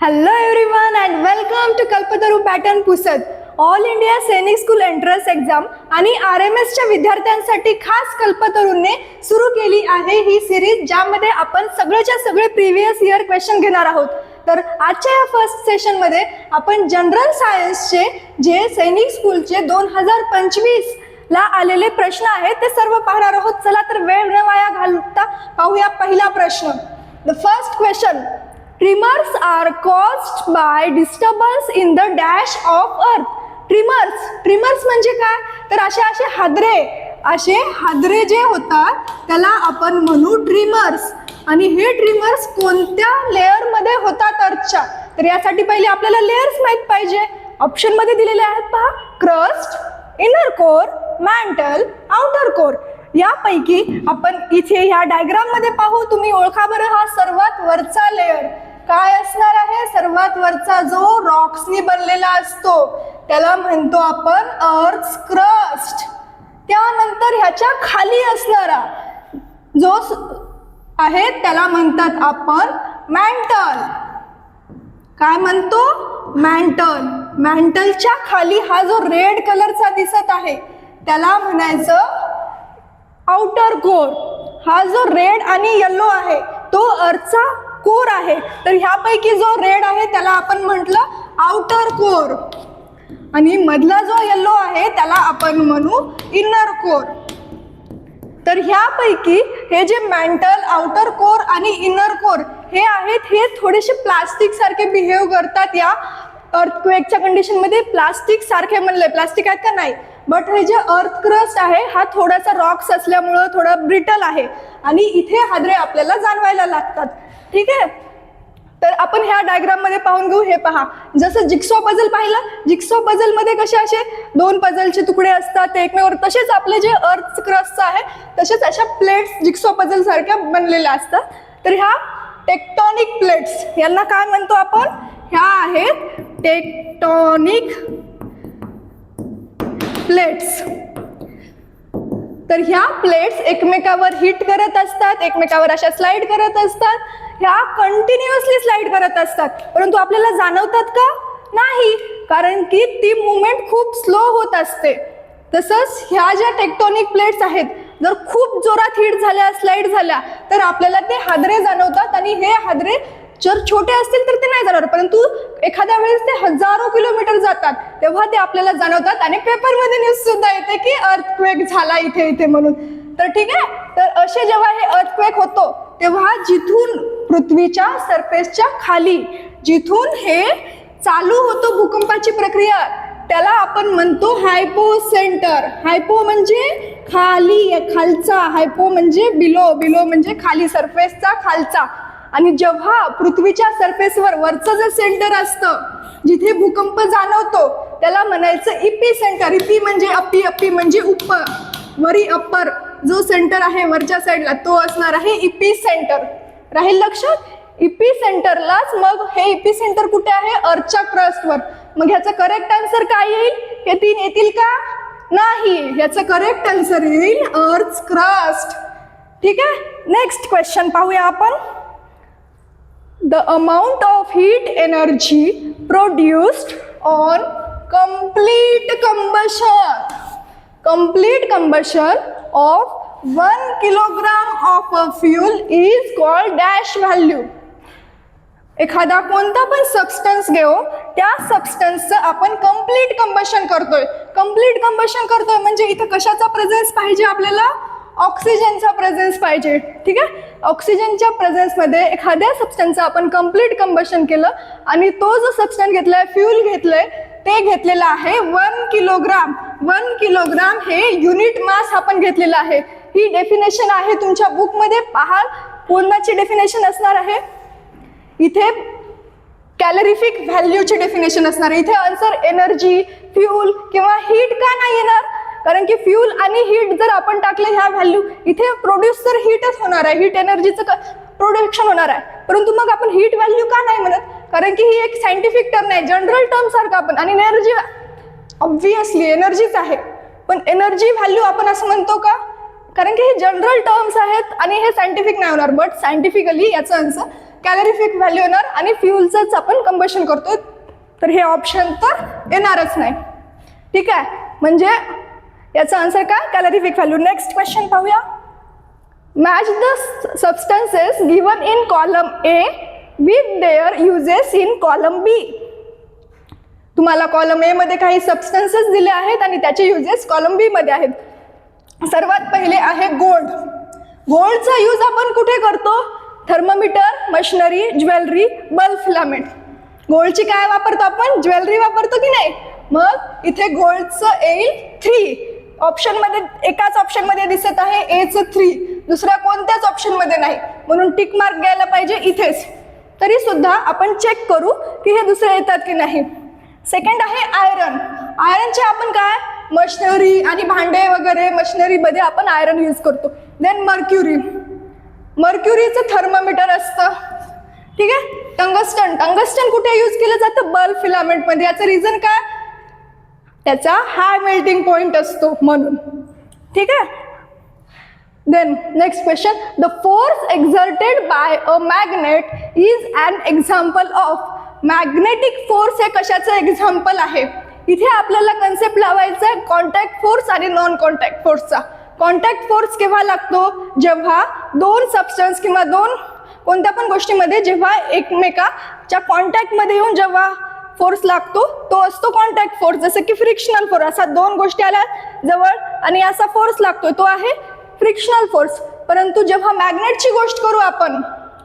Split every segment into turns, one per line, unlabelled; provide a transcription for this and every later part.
Hello everyone and welcome to Kalpataru pattern Pusad all India Sainik school entrance exam आणि R M एसच्या विद्यार्थ्यांसाठी खास कल्पतरूने सुरू केली आहे ही सिरीज ज्यामध्ये आपण सगळेच्या सगळे प्रिव्हियस इयर क्वेश्चन घेणार आहोत. तर आजच्या या फर्स्ट सेशनमध्ये आपण जनरल सायन्सचे जे सैनिक स्कूलचे दोन हजार पंचवीस ला आलेले प्रश्न आहेत ते सर्व पाहणार आहोत. चला तर वेळ न वाया घालता पाहूया पहिला प्रश्न. The first question tremors are caused by disturbance in the dash of earth tremors tremors म्हणजे काय? तर असे असे हादरे असे हादरे जे होतात त्याला आपण म्हणू ट्रिमर्स आणि हे ट्रिमर्स कोणत्या लेअरमध्ये होतात अर्थच्या तर यासाठी पहिले आपल्याला लेअर्स माहीत पाहिजे. ऑप्शनमध्ये दिलेले आहेत पहा. Crust inner core mantle outer core यापैकी आपण इथे ह्या डायग्राममध्ये पाहू तुम्ही ओळखा बरं हा सर्वात वरचा लेअर काय असणार आहे? सर्वात वरचा जो रॉक्सनी बनलेला असतो त्याला म्हणतो आपण अर्थ क्रस्ट त्यानंतर ह्याच्या खाली असणारा जो आहे त्याला म्हणतात आपण मॅन्टल काय म्हणतो? मॅन्टल मॅन्टलच्या खाली हा जो रेड कलरचा दिसत आहे त्याला म्हणायचं आउटर कोर हा जो रेड आणि येल्लो आहे तो अर्थचा कोर आहे. तर ह्यापैकी जो रेड आहे त्याला आपण म्हटलं आउटर कोर आणि मधला जो येल्लो आहे त्याला आपण म्हणू इनर कोर तर ह्यापैकी हे जे मॅन्टल आउटर कोर आणि इनर कोर हे आहेत हे थोडेसे प्लास्टिक सारखे बिहेव करतात या अर्थक्वेकच्या कंडिशनमध्ये प्लास्टिक सारखे म्हणले. प्लास्टिक आहेत का नाही? बट हे जे अर्थ क्रस्ट आहे हा थोडासा रॉक्स असल्यामुळं थोडा ब्रिटल आहे. आणि इथे हादरे आपल्याला जाणवायला लागतात. ठीक आहे? तर आपण ह्या डायग्राममध्ये पाहून घेऊ. हे पहा. जसं जिक्सो पझल पाहिलं. जिक्सो पझलमध्ये कसे असे दोन पझलचे तुकडे असतात. ते एकमेवर तसेच आपले जे अर्थ क्रस्ट आहे तसेच अशा प्लेट्स जिक्सो पझल सारख्या बनलेल्या असतात. तर ह्या टेक्टॉनिक प्लेट्स यांना काय म्हणतो आपण? ह्या आहेत टेक्टॉनिक प्लेट्स तर ह्या प्लेट्स एकमेकावर हिट करत असतात एकमेकावर अशा स्लाइड करत असतात. ह्या कंटिन्युअसली स्लाइड करत असतात. परंतु आपल्याला जाणवतात का? नाही. कारण की ती मुवमेंट खूप स्लो होत असते. तसंच ह्या ज्या टेक्टॉनिक प्लेट्स आहेत जर खूप जोरात हिट झाल्या स्लाइड झाल्या तर आपल्याला ते हादरे जाणवतात आणि हे हादरे जर छोटे असतील तर ते नाही जाणार. परंतु एखाद्या वेळेस ते हजारो किलोमीटर जातात तेव्हा ते आपल्याला जाणवतात आणि पेपरमध्ये न्यूज सुद्धा येते की अर्थक्वेक झाला इथे इथे म्हणून. तर ठीक आहे? तर असे जेव्हा हे अर्थक्वेक होतो तेव्हा जिथून पृथ्वीच्या सरफेसच्या खाली जिथून हे चालू होतो भूकंपाची प्रक्रिया त्याला आपण म्हणतो हायपो सेंटर हायपो म्हणजे खाली खालचा. हायपो म्हणजे बिलो बिलो म्हणजे खाली सरफेसचा खालचा. आणि जेव्हा पृथ्वीच्या सरफेसवर वरचं जे सेंटर असतं जिथे भूकंप जाणवतो त्याला म्हणायचं इपी सेंटर इपी म्हणजे अपी अपी म्हणजे उप वरी अप्पर. जो सेंटर आहे वरच्या साईडला तो असणार आहे इपी सेंटर राहील लक्षात? इपी सेंटरलाच मग हे इपी सेंटर कुठे आहे? अर्थच्या क्रस्टवर मग ह्याचं करेक्ट आन्सर काय येईल? हे तीन येतील का? नाही. ह्याचं करेक्ट आन्सर येईल अर्थ क्रस्ट ठीक आहे? नेक्स्ट क्वेश्चन पाहूया आपण. The amount of heat energy produced on complete combustion complete combustion of one kilogram of a fuel is called dash value एखादा कोणता पण सबस्टन्स घेऊ त्या सबस्टन्सचं आपण कंप्लीट कंबशन करतोय. कंप्लीट कंबशन करतोय म्हणजे इथं कशाचा प्रेझेन्स पाहिजे आपल्याला? ऑक्सिजनचा प्रेझेन्स पाहिजे ठीक आहे? ऑक्सिजनच्या प्रेझेन्समध्ये एखाद्या सबस्टन्सचं आपण कंप्लीट कंबशन केलं आणि तो जो सबस्टन्स घेतलाय फ्यूल घेतलंय ते घेतलेलं आहे वन किलोग्राम वन किलोग्राम हे युनिट मास आपण घेतलेलं आहे. ही डेफिनेशन आहे तुमच्या बुकमध्ये पहाल कोणाची डेफिनेशन असणार आहे. इथे कॅलरिफिक व्हॅल्यूची डेफिनेशन असणार आहे. इथे आन्सर एनर्जी फ्यूल किंवा हीट का नाही येणार? कारण की फ्यूल आणि हीट जर आपण टाकले ह्या व्हॅल्यू इथे प्रोड्यूस तर हीटच होणार आहे. हीट एनर्जीचं प्रोडक्शन होणार आहे. परंतु मग आपण हीट व्हॅल्यू का नाही म्हणत? कारण की ही एक सायंटिफिक टर्म आहे जनरल टर्म सारखं आपण. आणि एनर्जी ऑब्विसली एनर्जीच आहे. पण एनर्जी व्हॅल्यू आपण असं म्हणतो का? कारण की हे जनरल टर्म्स आहेत आणि हे सायंटिफिक नाही होणार. बट सायंटिफिकली याचं आन्सर कॅलरीफिक व्हॅल्यू येणार आणि फ्युलचंच आपण कंबशन करतो तर हे ऑप्शन तर येणारच नाही. ठीक आहे? म्हणजे याचा आन्सर काय? कॅलरिफिक व्हॅल्यू नेक्स्ट क्वेश्चन पाहूया. Match the substances given in column A with their uses in column B तुम्हाला कॉलम ए मध्ये काही सबस्टन्सेस दिले आहेत आणि त्याचे युजेस कॉलम बी मध्ये आहेत. सर्वात पहिले आहे गोल्ड गोल्डचा यूज आपण कुठे करतो? Thermometer machinery jewellery bulb filament गोल्डची काय वापरतो आपण? ज्वेलरी वापरतो की नाही? मग इथे गोल्डचं येईल थ्री ऑप्शनमध्ये एकाच ऑप्शनमध्ये दिसत आहे एच थ्री दुसऱ्या कोणत्याच ऑप्शनमध्ये नाही. म्हणून टिक मार्क द्यायला पाहिजे इथेच. तरी सुद्धा आपण चेक करू की हे दुसरे येतात की नाही. सेकंड आहे आयरन आयरनचे आपण काय? मशनरी आणि भांडे वगैरे मशिनरीमध्ये आपण आयरन यूज करतो. देन मर्क्युरी मर्क्युरीचं थर्मामीटर असतं. ठीक आहे? टंगस्टन टंगस्टन कुठे यूज केलं जातं? बल्ब फिलामेंटमध्ये. याचं रिझन काय? त्याचा हाय मेल्टिंग पॉइंट असतो म्हणून. ठीक आहे? Then next question the force exerted by a magnet is an example of magnetic force हे कशाचं एक्झाम्पल आहे? इथे आपल्याला कन्सेप्ट लावायचा आहे कॉन्टॅक्ट फोर्स आणि नॉन कॉन्टॅक्ट फोर्सचा कॉन्टॅक्ट फोर्स केव्हा लागतो? जेव्हा दोन सबस्टन्स किंवा दोन कोणत्या पण गोष्टीमध्ये जेव्हा एकमेकाच्या कॉन्टॅक्टमध्ये येऊन जेव्हा फोर्स लागतो तो असतो कॉन्टॅक्ट फोर्स जसं की फ्रिक्शनल फोर्स असा दोन गोष्टी आल्या जवळ आणि असा फोर्स लागतो तो आहे फ्रिक्शनल फोर्स परंतु जेव्हा मॅग्नेटची गोष्ट करू आपण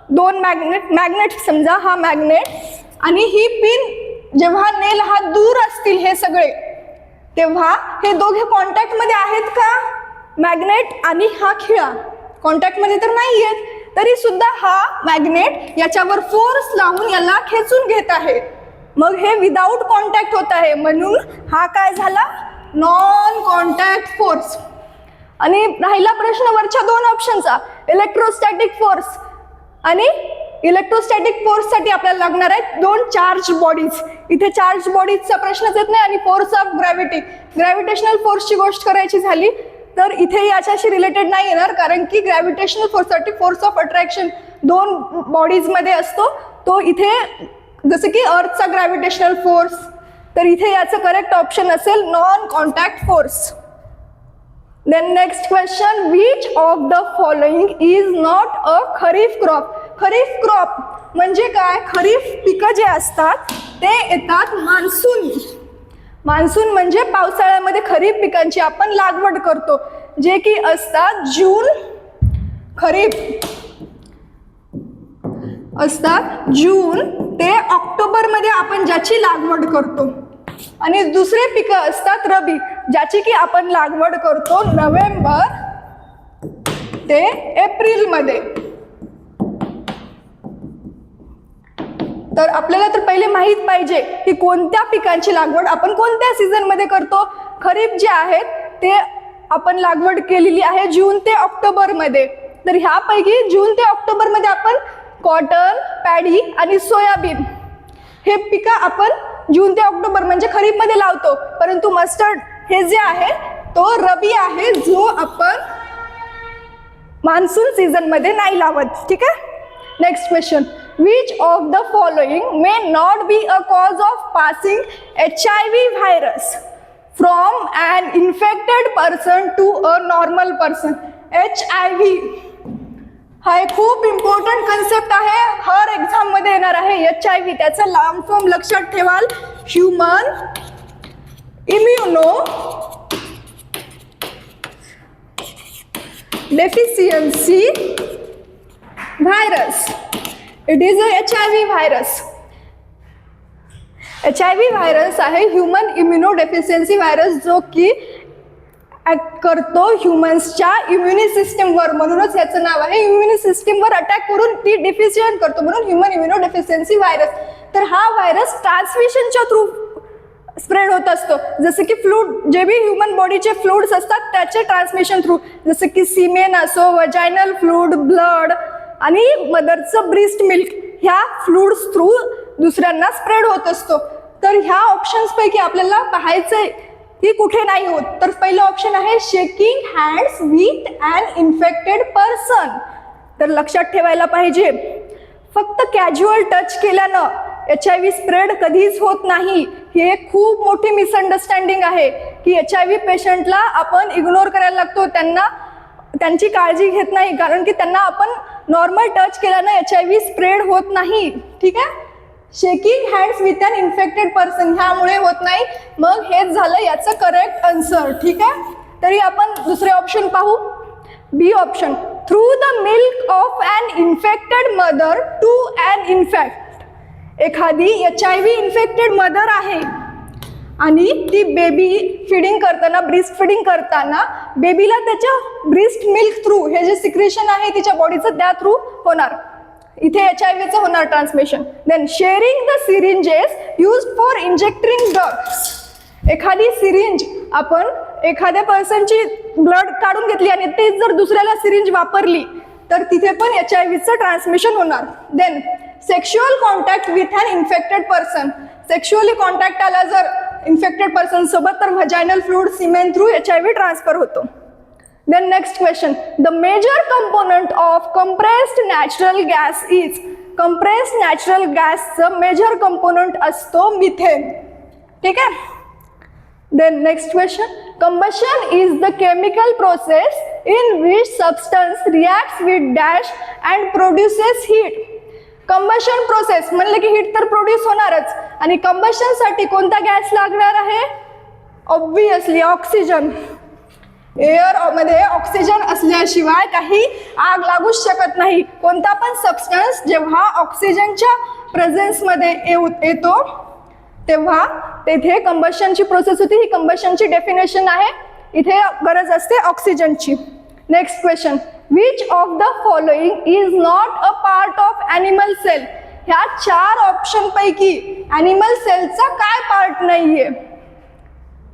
दोन मॅग्नेट मॅग्नेट समजा हा मॅग्नेट आणि ही पिन जेव्हा नेल हा दूर असतील हे सगळे तेव्हा हे दोघे कॉन्टॅक्टमध्ये आहेत का? मॅग्नेट आणि हा खिळा. कॉन्टॅक्टमध्ये तर नाही आहेत तरी सुद्धा हा मॅग्नेट याच्यावर फोर्स लावून याला खेचून घेत आहे. मग हे विदाऊट कॉन्टॅक्ट होत आहे. म्हणून हा काय झाला? नॉन कॉन्टॅक्ट फोर्स आणि राहिला प्रश्न वरच्या दोन ऑप्शनचा इलेक्ट्रोस्टॅटिक फोर्स आणि इलेक्ट्रोस्टॅटिक फोर्ससाठी आपल्याला लागणार आहेत दोन चार्ज बॉडीज इथे चार्ज बॉडीजचा प्रश्नच येत नाही आणि फोर्स ऑफ ग्रॅव्हिटी ग्रॅव्हिटेशनल फोर्सची गोष्ट करायची झाली तर इथे याच्याशी रिलेटेड नाही येणार कारण की ग्रॅव्हिटेशनल फोर्ससाठी फोर्स ऑफ अट्रॅक्शन दोन बॉडीजमध्ये असतो. तो इथे जसं की अर्थचा ग्रॅव्हिटेशनल फोर्स तर इथे याचं करेक्ट ऑप्शन असेल non contact force then next question which of the following is not a kharif crop kharif crop म्हणजे काय? खरीफ पिकं जे असतात ते येतात मान्सून मान्सून म्हणजे पावसाळ्यामध्ये खरीप पिकांची आपण लागवड करतो जे की असतात जून खरीप. असतात जून ते ऑक्टोबरमध्ये आपण ज्याची लागवड करतो. आणि दुसरे पिकं असतात रबी ज्याची की आपण लागवड करतो नोव्हेंबर ते एप्रिलमध्ये. तर आपल्याला तर पहिले माहीत पाहिजे की कोणत्या पिकांची लागवड आपण कोणत्या सीझनमध्ये करतो. खरीप जे आहेत ते आपण लागवड केलेली आहे जून ते ऑक्टोबरमध्ये. तर ह्यापैकी जून ते ऑक्टोबरमध्ये आपण कॉटन पॅडी आणि सोयाबीन. हे पिकं आपण जून ते ऑक्टोबर म्हणजे खरीपमध्ये लावतो. परंतु मस्टर्ड हे जे आहे तो रबी आहे जो आपण मान्सून सीझनमध्ये नाही लावत. ठीक आहे? Next question which of the following may not be a cause of passing H I V virus from an infected person to a normal person H I V हा एक खूप इम्पॉर्टंट कन्सेप्ट आहे. हर एक्झाममध्ये येणार आहे एच आय व्ही त्याचं लांब form लक्षात ठेवाल. Human immunodeficiency virus it is a H I V virus H I V virus आहे ह्युमन इम्युनो डेफिशियन्सी व्हायरस जो की ॲक्ट करतो ह्युमन्सच्या इम्युनी सिस्टीमवर म्हणूनच याचं नाव आहे इम्युनी सिस्टीमवर अटॅक करून ती डिफिशियंट करतो. म्हणून ह्युमन इम्युनो डेफिशियन्सी व्हायरस तर हा व्हायरस ट्रान्समिशनच्या थ्रू स्प्रेड होत असतो. जसं की फ्लूड जे बी ह्युमन बॉडीचे फ्लूड्स असतात त्याचे ट्रान्समिशन थ्रू जसं की सिमेन असो वजायनल फ्लूड ब्लड आणि मदरचं ब्रिस्ट मिल्क ह्या फ्लूड्स थ्रू दुसऱ्यांना स्प्रेड होत असतो. तर ह्या ऑप्शन्सपैकी आपल्याला पाहायचं आहे ही कुठे नाही होत. तर पहिलं ऑप्शन आहे shaking hands with and infected person तर लक्षात ठेवायला पाहिजे. फक्त कॅज्युअल टच केल्यानं एच आय व्ही स्प्रेड कधीच होत नाही. ही एक खूप मोठी मिसअंडरस्टँडिंग आहे की एच आय व्ही पेशंटला आपण इग्नोर करायला लागतो. त्यांना त्यांची काळजी घेत नाही. कारण की त्यांना आपण नॉर्मल टच केल्यानं एच आय व्ही स्प्रेड होत नाही. ठीक आहे? Shaking hands with an infected person ह्यामुळे होत नाही. मग हेच झालं याचं करेक्ट आन्सर ठीक आहे? तरी आपण दुसरे ऑप्शन पाहू. B option through the milk of an infected mother to an infant एखादी H I V infected mother आहे आणि ती बेबी फिडिंग करताना ब्रिस्ट फिडिंग करताना बेबीला त्याच्या ब्रिस्ट मिल्क थ्रू हे जे सिक्रेशन आहे तिच्या बॉडीचं त्या थ्रू होणार. इथे एच आय व्हीचं होणार transmission then sharing the syringes use for injecting drugs एखादी सिरिंज आपण एखाद्या पर्सनची ब्लड काढून घेतली आणि तेच जर दुसऱ्याला सिरिंज वापरली तर तिथे पण एच आय व्हीचं ट्रान्समिशन होणार. Then sexual contact with an infected person sexually contact आला जर इन्फेक्टेड पर्सन सोबत तर vaginal fluid semen through H I V transfer होतो. Then next question. The major component of compressed natural gas is compressed natural gas च major component असतो methane ठीक आहे Then next question. Combustion is the chemical process in which substance reacts with dash and produces heat. Combustion process म्हणलं की heat तर produce होणारच आणि कंबशनसाठी कोणता गॅस लागणार आहे ऑब्विसली ऑक्सिजन एअरमध्ये ऑक्सिजन असल्याशिवाय काही आग लागूच शकत नाही. कोणता पण सबस्टन्स जेव्हा ऑक्सिजनच्या प्रेझेन्समध्ये येऊ येतो तेव्हा तेथे कंबशनची प्रोसेस होती. ही कंबशनची डेफिनेशन आहे. इथे गरज असते ऑक्सिजनची next question which of the following is not a part of animal cell ह्या चार ऑप्शन पैकी ॲनिमल सेलचा काय पार्ट नाही आहे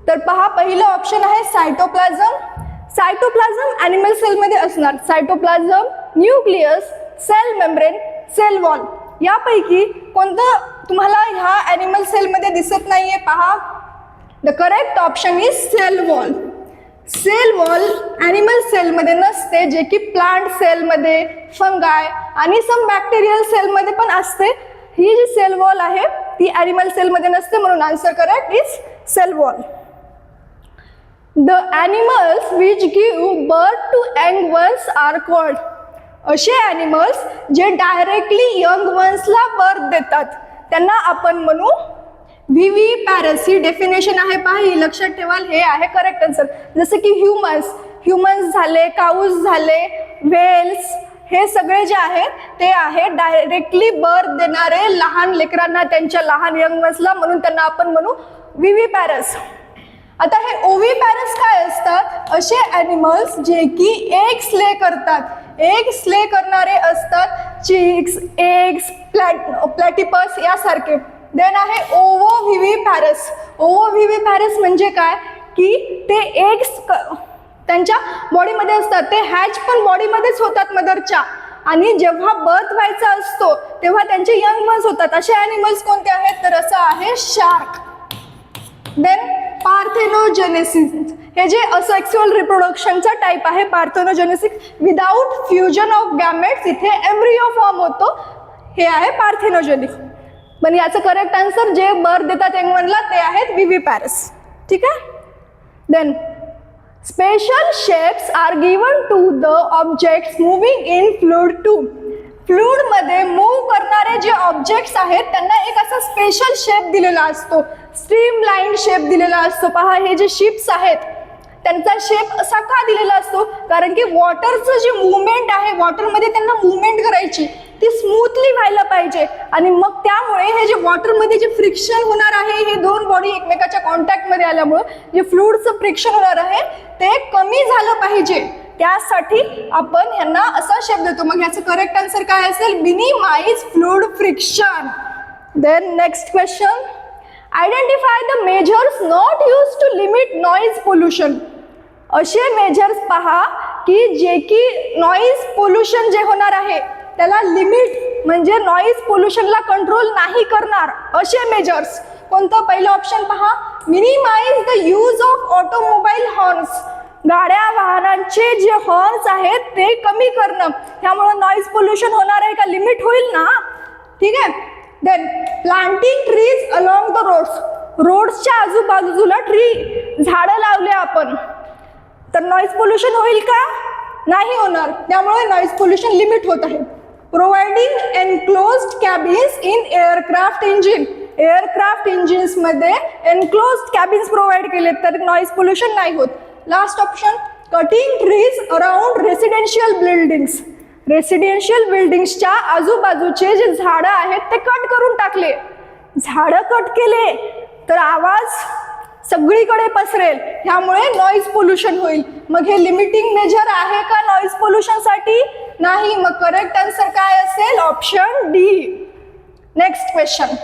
तर पहा पहिलं ऑप्शन आहे सायटोप्लाझम सायटोप्लाझम ॲनिमल सेलमध्ये असणार. Cytoplasm nucleus cell membrane cell wall यापैकी कोणतं तुम्हाला ह्या ॲनिमल सेलमध्ये दिसत नाही आहे पहा the correct option is cell wall cell wall animal सेलमध्ये नसते जे की प्लांट सेलमध्ये फंगाय आणि सम बॅक्टेरियल सेलमध्ये पण असते. ही जी सेल वॉल आहे ती ॲनिमल सेलमध्ये नसते म्हणून answer correct is cell wall the animals which give birth to young ones are called असे ॲनिमल्स जे डायरेक्टली यंग वन्सला बर्थ देतात. त्यांना आपण म्हणू व्ही व्ही पॅरस ही डेफिनेशन आहे पहा ही लक्षात ठेवाल हे आहे करेक्ट आन्सर जसं की ह्युमन्स ह्युमन्स झाले काऊज झाले व्हेल्स हे सगळे जे आहेत ते आहे डायरेक्टली बर्थ देणारे लहान लेकरांना त्यांच्या लहान यंग वन्सला म्हणून त्यांना आपण म्हणू व्ही व्ही पॅरस आता हे ओव्ही पॅरस काय असतात? असे ॲनिमल्स जे की एग स्ले करतात. एग स्ले करणारे असतात चिक्स एग्स प्लॅट प्लॅटिपस यासारखे. देन आहे ओवो व्हिव्ही पॅरस ओवो व्हिव्ही पॅरस म्हणजे काय? की ते एग्स त्यांच्या बॉडीमध्ये असतात. ते हॅच पण बॉडीमध्येच होतात मदरच्या आणि जेव्हा बर्थ व्हायचा असतो तेव्हा त्यांचे यंग मन्स होतात. असे ॲनिमल्स कोणते आहेत? तर असं आहे शार्क देन पार्थेनोजेनेसिस. हे जे असेक्सुअल रिप्रोडक्शनचा टाईप आहे parthenogenesis without fusion of gametes इथे एम्ब्रिओ फॉर्म होतो. हे आहे पार्थेनोजेनिक. पण याचं करेक्ट आन्सर जे बर देतात यंगवनला ते आहेत व्ही पॅरस ठीक आहे? Then special shapes are given to the objects moving in fluid to फ्लूडमध्ये move करणारे जे ऑब्जेक्ट्स आहेत त्यांना एक असा स्पेशल शेप दिलेला असतो. स्ट्रीम लाईन शेप दिलेला असतो. पहा हे जे शिप्स आहेत त्यांचा शेप असा का दिलेला असतो? कारण की वॉटरचं जे मुवमेंट आहे वॉटरमध्ये त्यांना मुवमेंट करायची ती स्मूथली व्हायला पाहिजे. आणि मग त्यामुळे हे जे वॉटरमध्ये जे फ्रिक्शन होणार आहे हे दोन बॉडी एकमेकाच्या कॉन्टॅक्टमध्ये आल्यामुळं जे फ्लूडचं फ्रिक्शन होणार आहे ते कमी झालं पाहिजे. त्यासाठी आपण ह्यांना असा शब्द देतो. मग ह्याचं करेक्ट आन्सर काय असेल? Minimise fluid friction then next question identify the measures not use to limit noise pollution असे मेजर्स पहा की जे की नॉईज पोल्युशन जे होणार आहे त्याला लिमिट म्हणजे नॉईज पोल्युशनला कंट्रोल नाही करणार. असे मेजर्स कोणतं? पहिलं ऑप्शन पहा. Minimise the use of automobile horns गाड्या वाहनांचे जे हॉर्न्स आहेत ते कमी करणं. त्यामुळे नॉईज पोल्युशन होणार आहे का लिमिट होईल ना? ठीक आहे? Then planting trees along the roads रोड्सच्या आजूबाजूला ट्री झाडं लावले आपण. तर नॉईज पोल्युशन होईल का? नाही होणार. त्यामुळे नॉईज पोल्युशन लिमिट होत आहे. Providing enclosed cabins in aircraft engine aircraft इंजिन्समध्ये enclosed cabins provide केले तर नॉईज पोल्युशन नाही होत. Last option cutting trees around residential buildings residential बिल्डिंग्सच्या आजूबाजूचे जे झाडं आहेत ते कट करून टाकले. झाडं कट केले तर आवाज सगळीकडे पसरेल. ह्यामुळे नॉईज पोल्युशन होईल. मग हे लिमिटिंग मेजर आहे का नॉईज पोल्युशनसाठी नाही. मग करेक्ट आन्सर काय असेल? Option D next question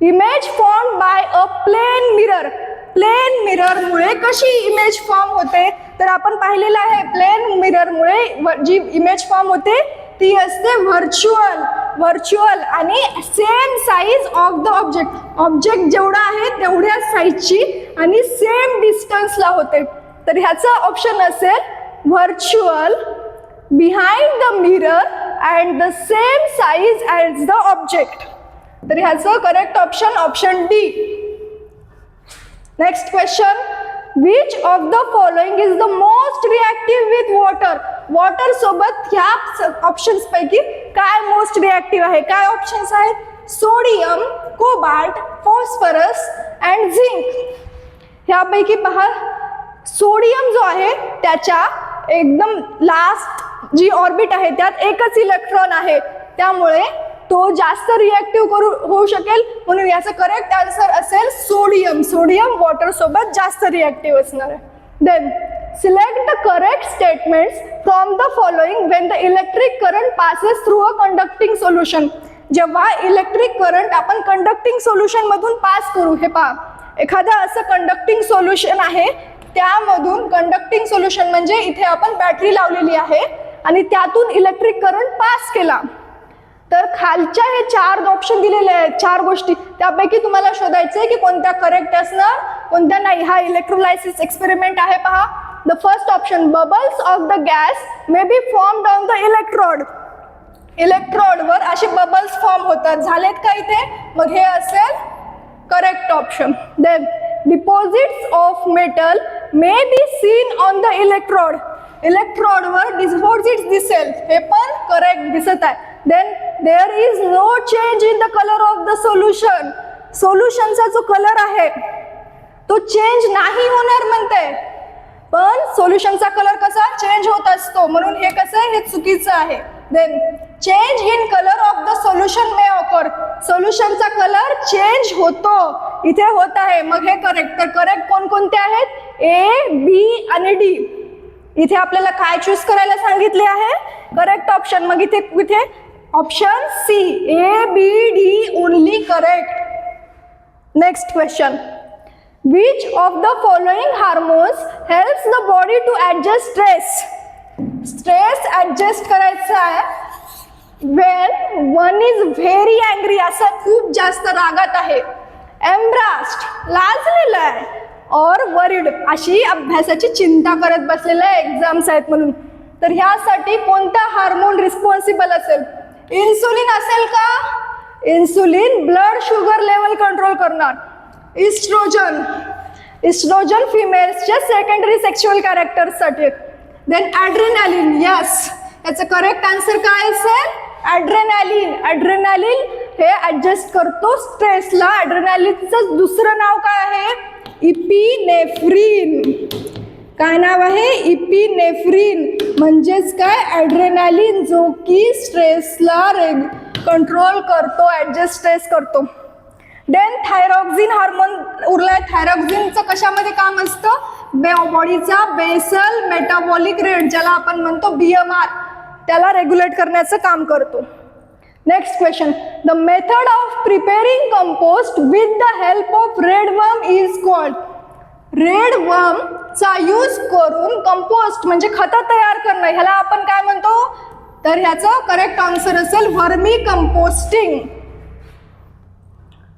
image form by a plane mirror plane मिररमुळे कशी इमेज फॉर्म होते? तर आपण पाहिलेलं आहे प्लेन मिररमुळे व- जी इमेज फॉर्म होते ती असते व्हर्च्युअल व्हर्च्युअल आणि same size of the object object जेवढा आहे तेवढ्या साईजची आणि सेम डिस्टन्सला होते. तर ह्याचं ऑप्शन असेल virtual behind the mirror and the same size as the object तर ह्याचं correct option option D next question which of the following is the most reactive with water water सोबत ह्या ऑप्शन्स पैकी काय मोस्ट रिॲक्टिव्ह आहे? काय options आहेत? Sodium cobalt phosphorus and zinc ह्यापैकी पहा. सोडियम जो आहे त्याच्या एकदम लास्ट जी ऑर्बिट आहे त्यात एकच इलेक्ट्रॉन आहे. त्यामुळे तो जास्त रिॲक्टिव्ह करू होऊ शकेल. म्हणून याचं करेक्ट आन्सर असेल सोडियम सोडियम वॉटर सोबत जास्त रिॲक्टिव्ह असणार आहे. Then select the correct statements from the following when the electric current passes through a conducting solution जेव्हा इलेक्ट्रिक करंट आपण कंडक्टिंग सोल्युशन मधून पास करू हे पहा. एखादं असं कंडक्टिंग सोल्युशन आहे त्यामधून कंडक्टिंग सोल्युशन म्हणजे इथे आपण बॅटरी लावलेली आहे आणि त्यातून इलेक्ट्रिक करंट पास केला. तर खालच्या हे चार ऑप्शन दिलेले आहेत चार गोष्टी. त्यापैकी तुम्हाला शोधायचं आहे की कोणत्या करेक्ट असणार कोणत्या नाही. हा इलेक्ट्रोलायसिस एक्सपेरिमेंट आहे पहा. The first option bubbles of the gas may be form down the electrode इलेक्ट्रोडवर असे बबल्स फॉर्म होतात. झालेत का इथे? मग हे असेल correct option then deposits of metal may be seen on the electrode इलेक्ट्रोडवर deposits दिसेल. हे पण करेक्ट दिसत आहे. Then there is no change in the colour of the solution सोल्युशनचा जो कलर आहे तो चेंज नाही होणार म्हणते. पण सोल्युशनचा कलर कसा चेंज होत असतो? म्हणून हे कसं आहे? हे चुकीचं आहे. Then change in colour of the solution may occur सोल्युशनचा colour change होतो. इथे होत आहे. मग हे करेक्ट तर करेक्ट कोणकोणते आहेत? ए बी आणि डी इथे आपल्याला काय चूज करायला सांगितले आहे? करेक्ट ऑप्शन मग इथे इथे option C A B D only correct next question which of the following hormones helps the body to adjust stress stress adjust करायचा आहे. When one is very angry असं खूप जास्त रागात आहे. एम्ब्रास्ट लाजलेलं आहे. और वरिड अशी अभ्यासाची चिंता करत बसलेल्या एक्झाम्स आहेत म्हणून. तर ह्यासाठी कोणता हार्मोन रिस्पॉन्सिबल असेल? इन्सुलिन असेल का? Insulin blood sugar level control करणार. इस्ट्रोजन इस्ट्रोजन फिमेल्सच्या सेकंडरी सेक्शुअल कॅरेक्टरसाठी देन ॲड्रेनॅलिन यस याचं करेक्ट आन्सर काय असेल? ॲड्रेनॅलिन ॲड्रेनॅलिन हे ॲडजस्ट करतो स्ट्रेसला ॲड्रेनॅलिनचं दुसरं नाव काय आहे? इपिनेफ्रिन काय नाव आहे? इपिनेफ्रिन म्हणजेच काय? ॲड्रेनॅलिन जो की स्ट्रेसला रेग कंट्रोल करतो ॲडजस्ट स्ट्रेस करतो. देन थायरॉक्झिन हार्मोन उरलाय थायरॉक्झिनचं कशामध्ये काम असतं? बे बॉडीचा बेसल मेटाबॉलिक रेट ज्याला आपण म्हणतो बी एम आर त्याला रेग्युलेट करण्याचं काम करतो. Next question the method of preparing compost with the help of red worm is called red चा यूज करून कंपोस्ट म्हणजे खतं तयार करणं. ह्याला आपण काय म्हणतो? तर ह्याचं करेक्ट आन्सर असेल vermicomposting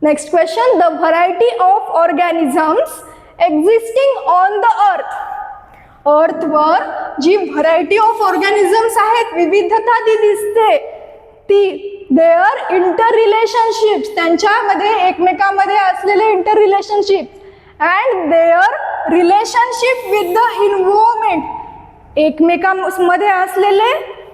next question the variety of organisms existing on the earth अर्थवर जी व्हरायटी ऑफ ऑर्गॅनिझम्स आहेत विविधता ती दिसते. ती देअर इंटर रिलेशनशिप्स त्यांच्यामध्ये एकमेकांमध्ये असलेले interrelationship and their relationship with the environment एकमेकांमध्ये असलेले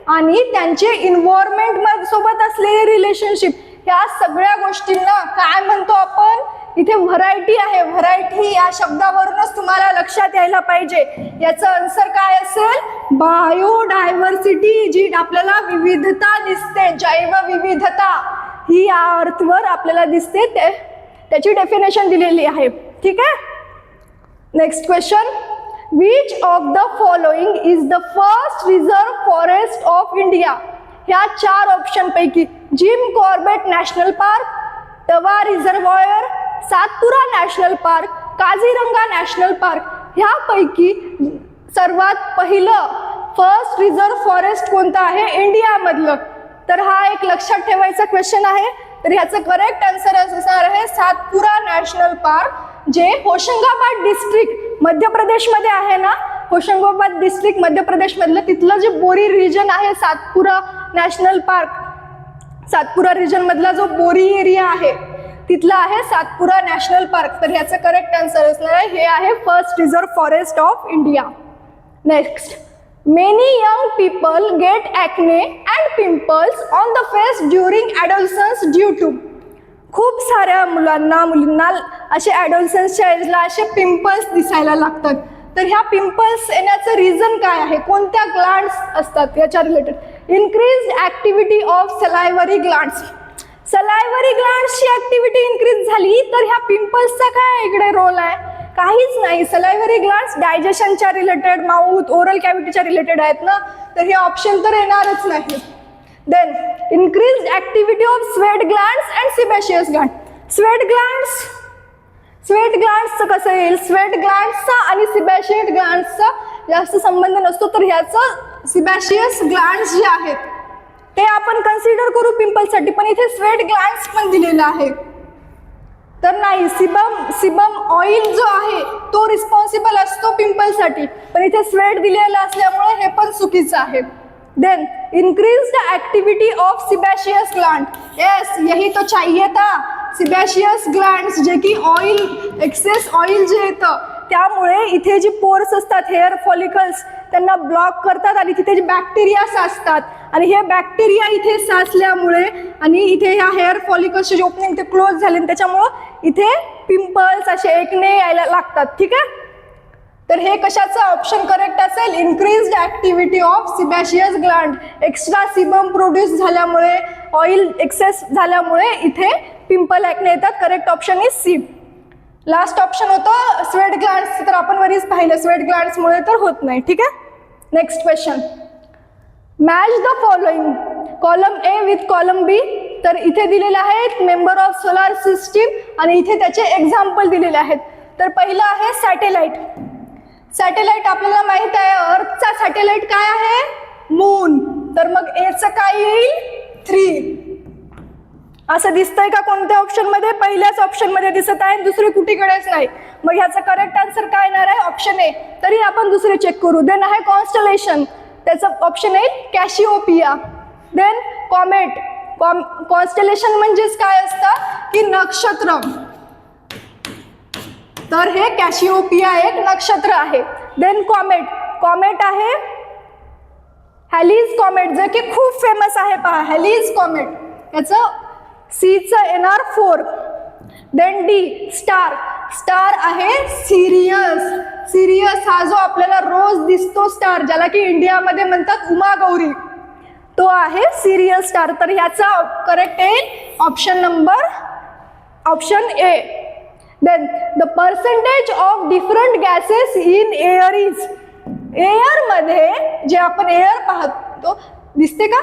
आणि त्यांचे इन्व्हॉर्मेंट सोबत असलेले रिलेशनशिप ह्या सगळ्या गोष्टींना काय म्हणतो आपण? इथे व्हरायटी आहे. व्हरायटी या शब्दावरूनच तुम्हाला लक्षात यायला पाहिजे. याचं आन्सर काय असेल? बायोडायव्हर्सिटी जी आपल्याला विविधता दिसते जैवविविधता ही या अर्थवर आपल्याला दिसते. ते त्याची डेफिनेशन दिलेली आहे. ठीक आहे next question which of the following is the first reserve forest of India ह्या चार ऑप्शन पैकी Jim Corbett national park Tawa reservoir Satpura national park Kaziranga national park ह्यापैकी सर्वात पहिलं फर्स्ट रिझर्व फॉरेस्ट कोणतं आहे? इंडियामधलं तर हा एक लक्षात ठेवायचा क्वेश्चन आहे. तर ह्याचं करेक्ट आन्सर असणार आहे सातपुरा नॅशनल पार्क जे होशंगाबाद डिस्ट्रिक्ट मध्य प्रदेशमध्ये आहे ना होशंगाबाद डिस्ट्रिक्ट मध्य प्रदेशमधलं तिथलं जे बोरी रिजन आहे Satpura national park Satpura region मधला जो बोरी एरिया आहे तिथला आहे सातपुरा नॅशनल पार्क तर ह्याचं करेक्ट आन्सर असणार आहे हे आहे first reserve forest of India next many young people get acne and pimples on the face during adolescence due to खूप साऱ्या मुलांना मुलींना असे ॲडोलसन्स एजला असे पिंपल्स दिसायला लागतात. तर ह्या पिंपल्स येण्याचं रिझन काय आहे? कोणत्या ग्लांड्स असतात याच्या related increase activity of salivary glands salivary ग्लांड्सची activity increase झाली तर ह्या पिंपल्सचा काय इकडे रोल आहे? काहीच नाही. सलायवरी ग्लांड्स डायजेशनच्या रिलेटेड माउथ ओरल कॅव्हिटीच्या रिलेटेड आहेत ना? तर हे ऑप्शन तर येणारच नाही. Then increase activity of sweat glands and sebaceous gland. Sweat glands sweat ग्लँड्सचं कसं येईल? स्वेट ग्लँड्सचा आणि सिबॅशियस ग्लँड्सचा जास्त संबंध नसतो तर ह्याचं सिबॅशियस ग्लँड्स जे आहेत ते आपण कन्सिडर करू पिंपलसाठी पण इथे स्वेट ग्लँड्स पण दिलेला आहे. तर नाही सिबम सिबम ऑइल जो आहे तो रिस्पॉन्सिबल असतो पिंपलसाठी पण इथे स्वेट दिलेला असल्यामुळे हे पण चुकीचं आहे. Then increase the activity of sebaceous gland yes यही तो चाहिए था। सिबॅशियस ग्लँड्स जे की ऑइल एक्सेस ऑइल जे येतं त्यामुळे इथे जी पोर्स असतात हेअर फॉलिकल्स त्यांना ब्लॉक करतात आणि तिथे जे बॅक्टेरिया साचतात. आणि हे बॅक्टेरिया इथे साचल्यामुळे आणि इथे ह्या हेअर फॉलिकल्सचे जे ओपनिंग ते क्लोज झाले आणि त्याच्यामुळं इथे पिंपल्स असे एकने यायला लागतात. ठीक आहे? तर हे कशाचं ऑप्शन करेक्ट असेल? Increased activity of sebaceous gland extra sebum produce झाल्यामुळे ऑइल एक्सेस झाल्यामुळे इथे पिंपल ॲक्ने येतात. Correct option is C last option होतं स्वेट ग्लँड्स तर आपण वरीच पाहिलं स्वेट ग्लँड्समुळे तर होत नाही. ठीक आहे? Next question match the following column A with column B तर इथे दिलेले आहेत मेंबर ऑफ सोलार सिस्टीम आणि इथे त्याचे एक्झाम्पल दिलेले आहेत. तर पहिलं आहे सॅटेलाइट सॅटेलाइट आपल्याला माहीत आहे अर्थचा सॅटेलाइट काय आहे? मून तर मग एचं काय येईल? थ्री असं दिसतंय का कोणत्या ऑप्शनमध्ये? पहिल्याच ऑप्शनमध्ये दिसत आहे दुसरी कुठेकडेच नाही. मग ह्याचं करेक्ट आन्सर काय येणार आहे? ऑप्शन ए तरी आपण दुसरे चेक करू. देन आहे कॉन्स्टलेशन त्याचं ऑप्शन येईल Cassiopeia then comet com constellation म्हणजेच काय असतं? की नक्षत्र. तर हे कॅशिओपिया एक नक्षत्र आहे. देन कॉमेट कॉमेट आहे हॅलीज कॉमेट जे की खूप फेमस आहे पहा. हॅलीज कॉमेट याचं सीचं येणार four then D star star आहे सिरियस सिरियस हा जो आपल्याला रोज दिसतो स्टार ज्याला की इंडियामध्ये म्हणतात उमा गौरी. तो आहे सिरियस स्टार तर ह्याचा करेक्ट येईल option number option A then the percentage of different gases in air is एअरमध्ये जे आपण एअर पाहतो दिसते का?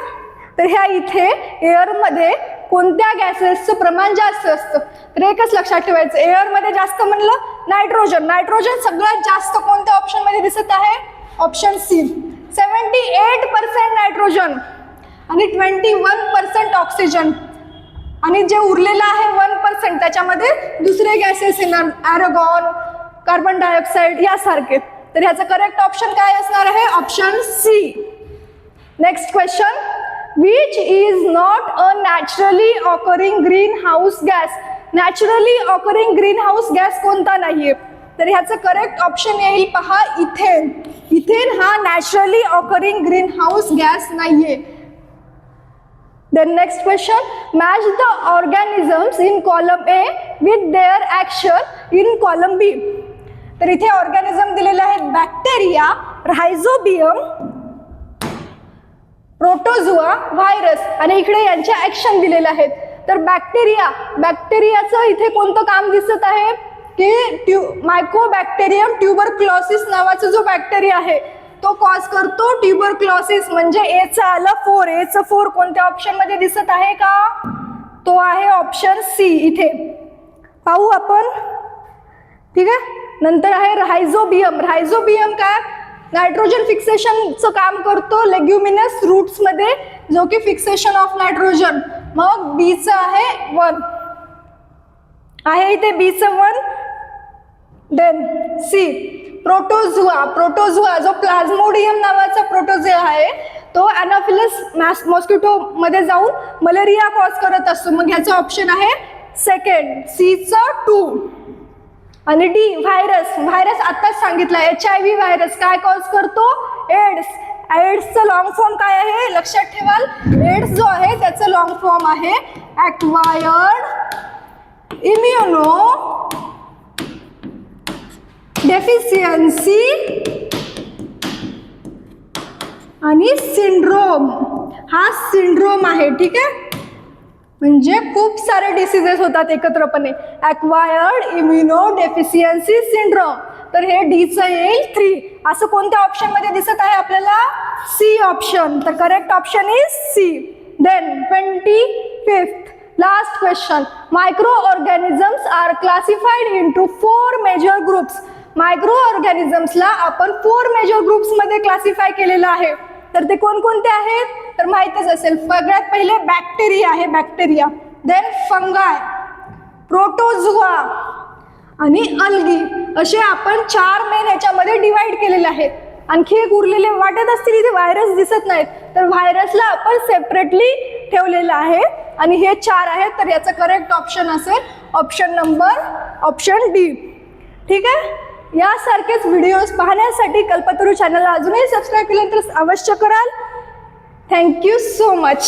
तर ह्या इथे एअरमध्ये कोणत्या गॅसेसचं प्रमाण जास्त असतं? तर एकच लक्षात ठेवायचं एअरमध्ये जास्त म्हणलं नायट्रोजन नायट्रोजन सगळ्यात जास्त कोणत्या ऑप्शनमध्ये दिसत आहे? Option C seventy eight percent nitrogen आणि ट्वेंटी वन पर्सेंट ऑक्सिजन आणि जे उरलेलं आहे वन पर्सेंट त्याच्यामध्ये दुसरे गॅसेस येणार ॲरोगॉन कार्बन डायऑक्साईड यासारखे. तर ह्याचं करेक्ट ऑप्शन काय असणार आहे? Option C next question which is not a naturally occurring greenhouse gas naturally occurring greenhouse gas कोणता नाहीये? तर ह्याचं करेक्ट ऑप्शन येईल पहा इथेन. इथेन हा naturally occurring greenhouse gas नाहीये. Then next question, match the organisms in column A with their action in column B. तर इथे ऑर्गॅनिझम दिलेले आहेत बॅक्टेरिया रायझोबियम प्रोटोझुआ व्हायरस आणि इकडे यांच्या ऍक्शन दिलेल्या आहेत. तर बॅक्टेरिया बॅक्टेरियाचं इथे कोणतं काम दिसत आहे? की ट्यू मायकोबॅक्टेरियम ट्युबरक्लॉसिस नावाचा जो बॅक्टेरिया आहे तो कॉज करतो ट्युबरक्लॉसिस म्हणजे एचं आलं फोर एचं फोर कोणत्या ऑप्शनमध्ये दिसत आहे का? तो आहे ऑप्शन सी इथे. पाहू आपण. ठीक आहे? नंतर आहे रायझोबियम रायझोबियम काय? नायट्रोजन फिक्सेशनचं काम करतो लेग्युमिनस रूट्समध्ये जो की फिक्सेशन ऑफ नायट्रोजन मग बीचं आहे वन आहे इथे बीचं one then C protozoa protozoa जो प्लाझ्मोडियम नावाचा प्रोटोझे आहे तो अॅनाफिलस मॅस मॉस्किटो मध्ये जाऊन मलेरिया कॉज करत असतो. मग ह्याचं ऑप्शन आहे सेकंड सीचं टू आणि डी व्हायरस व्हायरस आत्ताच सांगितलं एच आय व्ही व्हायरस काय कॉज करतो? एड्स एड्सचं लॉंग फॉर्म काय आहे? लक्षात ठेवाल. एड्स जो आहे त्याचं लॉंग फॉर्म आहे ॲक्वायर्ड इम्युनो डेफिशियन्सी आणि सिंड्रोम. हा सिंड्रोम आहे ठीक आहे? म्हणजे खूप सारे डिसिजेस होतात एकत्रपणे. ॲक्वायर्ड इम्युनो डेफिशियन्सी सिंड्रोम तर हे डीचं येईल थ्री असं कोणत्या ऑप्शनमध्ये दिसत आहे आपल्याला? सी ऑप्शन तर correct option is C then twenty fifth last question microorganisms are classified into four major groups micro ऑर्गॅनिझम्सला आपण फोर मेजर ग्रुप्समध्ये क्लासिफाय केलेलं आहे. तर ते कोणकोणते आहेत? तर माहीतच असेल सगळ्यात पहिले बॅक्टेरिया आहे बॅक्टेरिया देन फंगाय प्रोटोझुआ आणि अल्गी असे आपण चार मेन याच्यामध्ये डिवाइड केलेले आहेत. आणखी एक उरलेले वाटत असतील इथे व्हायरस दिसत नाहीत. तर व्हायरसला आपण सेपरेटली ठेवलेलं आहे. आणि हे चार आहेत तर याचं करेक्ट ऑप्शन असेल ऑप्शन नंबर ऑप्शन डी ठीक आहे? यासारखेच व्हिडिओज पाहण्यासाठी कल्पतरू चॅनलला अजूनही सबस्क्राईब केलं तर अवश्य कराल. Thank you so much